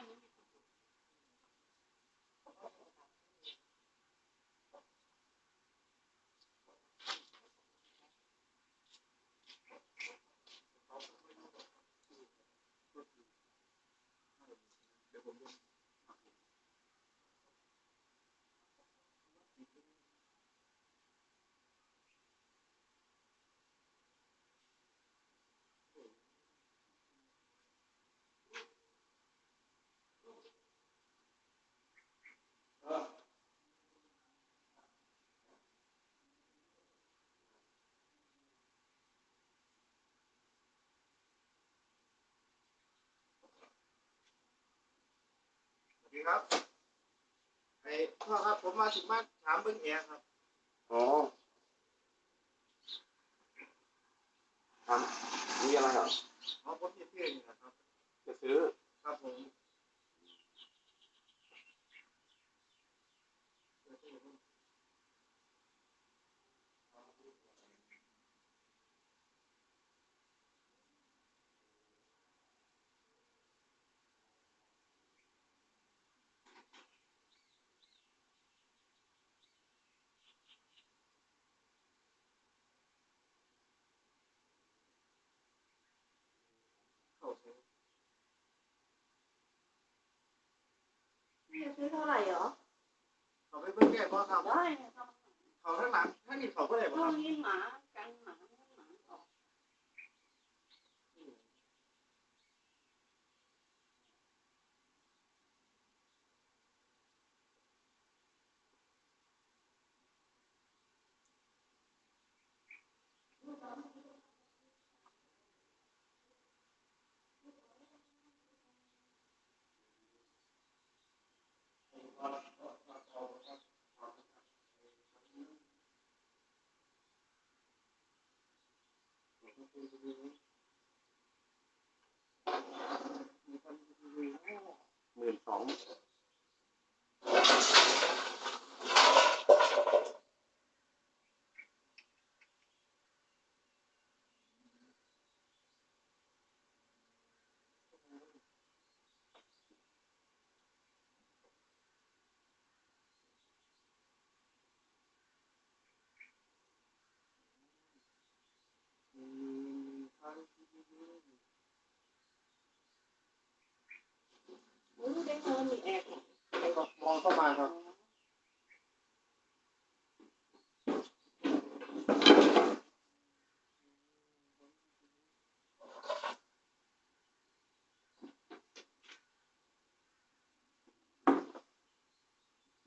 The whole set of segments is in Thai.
าน สวัสดีครับไอ้พ่อครับผมมาถึงบ้านถามเบิ้งแอร์ครับอ๋อทำมีอะไรเหรออ๋อผมจะซื้อนี่นะครับ จะซื้อครับผมเข้าใช้ พี่จะซื้อเท่าไหร่เหรอ เขาไปเบิ้งแก่พ่อครับได้ครับเขาข้างหลังถ้านี่เขาก็ได้บ่ช่ควรับ งนี้ากันหมา Mm-hmm. ได้เงินมีแอบมองเข้ามาครับ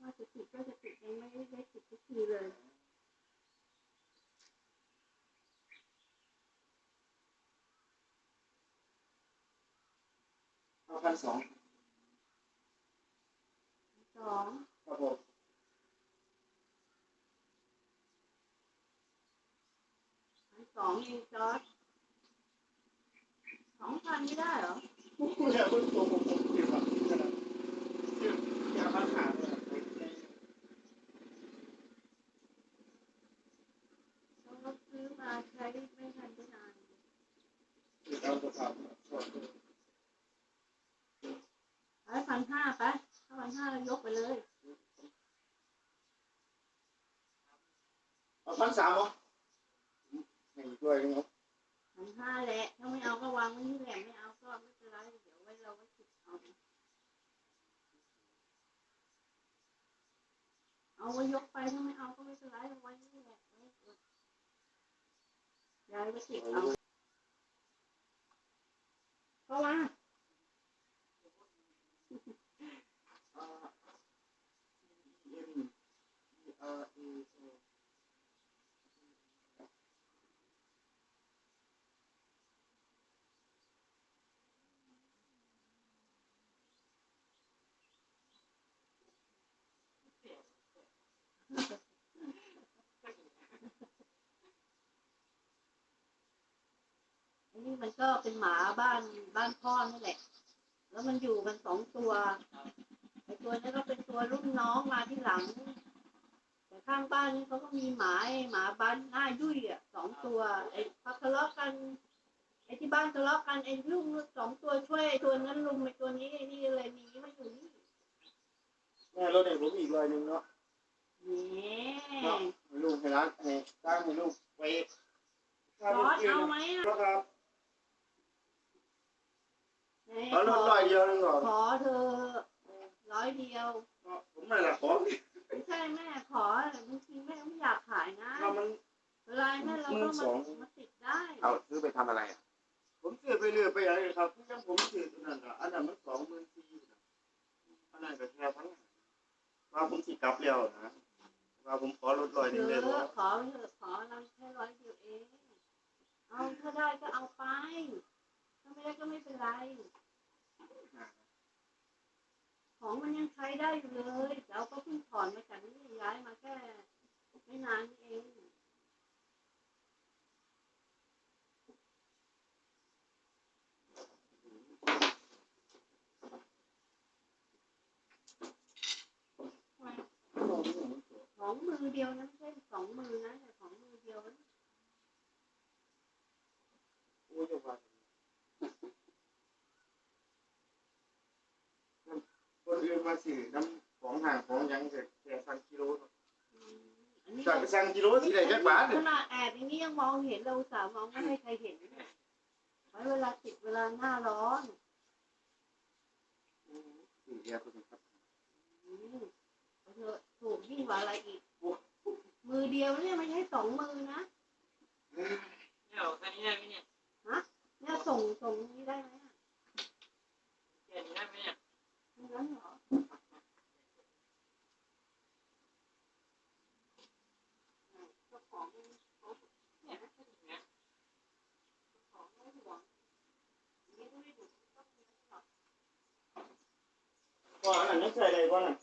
ว่าจะติดก็จะติดยังไม่ได้ได้ติดทุกทีเลยเอาพันสอง สองครับผมพันสองเองจอร์ดสองพันไม่ได้เหรอเนี่ยคุณตัวผมผมเกี่ยวกับที่จะที่อยากมาหาเนี่ยเราซื้อมาใช้ไม่ทันได้นานคือเราจะทำส่วน ไปพันห้าไปถ้าพันห้าเรายกไปเลย เอาพันสามเหรอให้ด้วยนะครับ พัน หละ ถ้าไม่เอาก็วางไว้นี่แหละ ไม่เอาก็ไม่เป็นไรเดี๋ยวไว้เราไว้คิดเอาเอาไว้ยกไปถ้าไม่เอาก็ไม่เป็นไรเอาไว้นี่แหละไว้ย้ายไว้คิดเอาก็ว่า อ่า E M E R A O อันนี้มันก็เป็นหมาบ้านบ้านพ่อนี่แหละ แล้วมันอยู่กันสองตัวไอตัวนี้ก็เป็นตัวรุ่นน้องมาที่หลัง แต่ข้างบ้านนี่เขาก็มีหมาไอหมาบ้านหน้ายุ่ยอะสองตัวไอ้พักทะเลาะกันไอ้ที่บ้านทะเลาะกันไอ้ลุงสองตัวช่วยไอตัวนั้นลุมไอ้ตัวนี้ไอนี่เลยหนีมาอยู่นี่แม่รถเนี่ยผมอีกรอยหนึ่งเนาะ นี่เนาะให้ลูกให้ร้านให้ตั้งให้ลูกไปซอสเอาไหมอะครับไหนเอารถร้อยเดียวนึงก่อนขอเธอะร้อยเดียวผมไม่ละขอไม่ใช่แม่ขอบางทีแม่ไม่อยากขายนะถ้ามันเวลาแม่เราก็หมื่นสมาองมาติดได้เอาซื้อไปทำอะไรอะผมซื้อไปเรื่อยไปอะไรครับยังผมซื้อตัวนั้นอะอันนั้นมันสองหมื่นสี่นะอันนั้นก็แค่พันว่าผมสิกลับแล้วนะ ว่าผมขอลดร้อยหเธนึ่งเลยขอเถอะขอเราแค่ร้อยเดียวเอง เอาถ้าได้ก็เอาไป ถ้าไม่ได้ก็ไม่เป็นไร ของมันยังใช้ได้อยู่เลยเราก็เพิ่งถอนมาจากนี่ย้ายมาแค่ไม่นานเอง ของ มือเดียวนะไม่ใช่สองมือนะแต่ของมือเดียวนะโอ้ยจะว่าคนอื่นมาซื้อน้ำของห่างของหยังแต่แค่สั่งกิโลเนาะอืมอันนี้สั่งสั่งกิโลที่ไหนจักบาทขเนี่ยนาดแอบอย่างนี้ยังมองเห็นเราอุตสาห์มองไม่ให้ใครเห็นนะไว้เวลาติดเวลาหน้าร้อนซื้อเยอะคุณครับอืมเอาเถอะถูกยิ่งกว่าอะไรอีก มือเดียวเนี่ยไม่ใช่สองมือนะเนี่ยเอาแค่นี้ได้ไหมเนี่ยเนี่ยส่งส่งนี้ได้ไหมอะแค่นี้ได้ไหมเนี่ยไม่งั้นเหรอเจ้าของเขาเนี่ยนะเจ้าของไม่ห่วงอย่างนี้ก็ไม่ดูต้องมีหรอกว่าอันนั้นยังใส่ได้บ่น่ะ